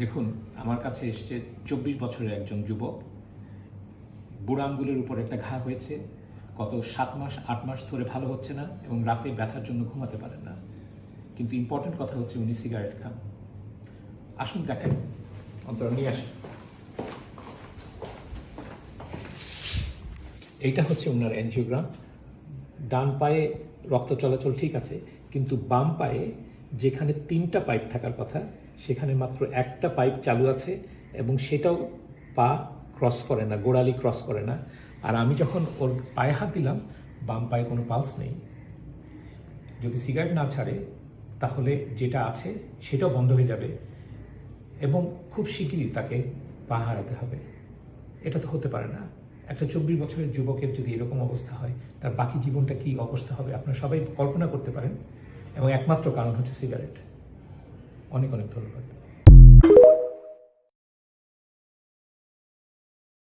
দেখুন, আমার কাছে এসছে চব্বিশ বছরের একজন যুবক। বুড়ো আঙ্গুলের উপর একটা ঘা হয়েছে। গত সাত মাস, আট মাস ধরে ভালো হচ্ছে না এবং রাতে ব্যথার জন্য ঘুমাতে পারেন না। কিন্তু ইম্পর্টেন্ট কথা হচ্ছে উনি সিগারেট খান। আসুন দেখেন অন্তরা, নিয়ে আসেন এইটা হচ্ছে ওনার এনজিওগ্রাম ডান পায়ে রক্ত চলাচল ঠিক আছে, কিন্তু বাম পায়ে যেখানে তিনটা পাইপ থাকার কথা, সেখানে মাত্র একটা পাইপ চালু আছে এবং সেটাও পা ক্রস করে না, গোড়ালি ক্রস করে না। আর আমি যখন ওর পায়ে হাত দিলাম, বাম পায়ে কোনো পালস নেই। যদি সিগারেট না ছাড়ে, তাহলে যেটা আছে সেটাও বন্ধ হয়ে যাবে এবং খুব শিগগিরই তাকে পা হারাতে হবে। এটা তো হতে পারে না। একটা চব্বিশ বছরের যুবকের যদি এরকম অবস্থা হয়, তার বাকি জীবনটা কি অবস্থা হবে? আপনারা সবাই কল্পনা করতে পারেন। এবং একমাত্র কারণ হচ্ছে সিগারেট। অনেক অনেক ধন্যবাদ।